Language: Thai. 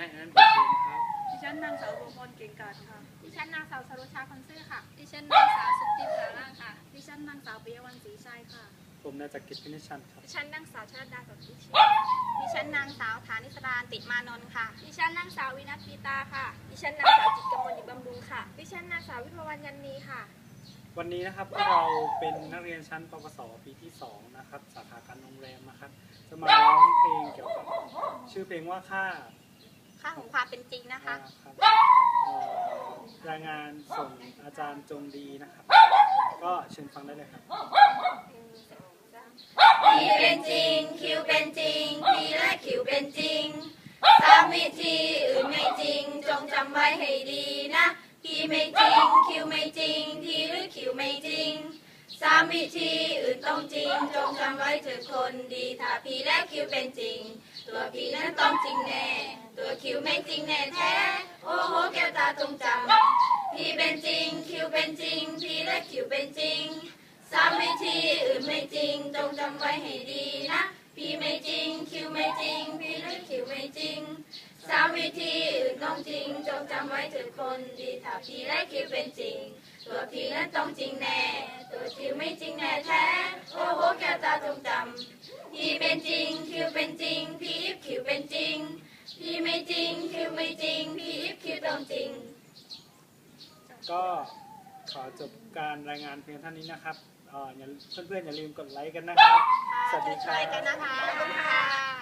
นายอนันต์บุญเพ็ญครับ ดิฉันนางสาวดวงพรเก่งกาจค่ะ ดิฉันนางสาวสรุชาคนซื่อค่ะ ดิฉันนางสาวสุติภาร่างค่ะ ดิฉันนางสาวปิยวันศรีชัยค่ะ ผมนายจักริดพินิจชันครับ ดิฉันนางสาวชลดาสนธิเชียดิฉันนางสาวฐานิสดานติดมานนท์ค่ะ ดิฉันนางสาววินัทปีตาค่ะ ดิฉันนางสาวจิตรกมลดิบำรุงค่ะ ดิฉันนางสาววิภวันยันนีค่ะ วันนี้นะครับพวกเราเป็นนักเรียนชั้นปวสปีที่สองนะครับ สาขาการโรงแรมนะครับ จะมาร้องเพลงเกี่ยวกับชื่อเพลงว่าค่า ค่าของความเป็นจริงนะคะครับเอ่อรายงานส่งอาจารย์จงดีนะครับ ก็เชิญฟังได้เลยครับพีเป็นจริง คิวเป็นจริงพีและคิวเป็นจริงสามวิธีอื่นไม่จริง จงจำไว้ให้ดีนะพีไม่จริง คิวไม่จริงพีหรือคิวไม่จริงสามวิธีอื่นต้องจริง จงจำไว้เถิดคนดีถ้าพีและคิวเป็นจริง ตัวพีนั้นต้องจริงแน่ ตัวคิวไม่จริงแน่แท้ โอ้โหแก้วตาจงจำพีเป็นจริง คิวเป็นจริง พีและคิวเป็นจริงสามวิธีอื่นไม่จริง จงจำไว้ให้ดีนะ พี่ไม่จริง คิวไม่จริง พี่และคิวไม่จริงสามวิธีอื่นต้องจริง จงจำไว้ถิดคนดีถ้าพี่และคิวเป็นจริง ตัวพีนั้นต้องจริงแน่ ตัวคิวไม่จริงแน่แท้ โอ้โหแก้วตาจงจำพี่เป็นจริงคิ ไม่จริง พี่อิฟคิวต้องจริง ก็ขอจบการรายงานเพียงเท่านี้นะครับเอ่ออย่าเพื่อนๆอย่าลืมกดไลค์กันนะครับ สวัสดีคช่รัวยๆกันบ นะคะขอบคุณค่ะ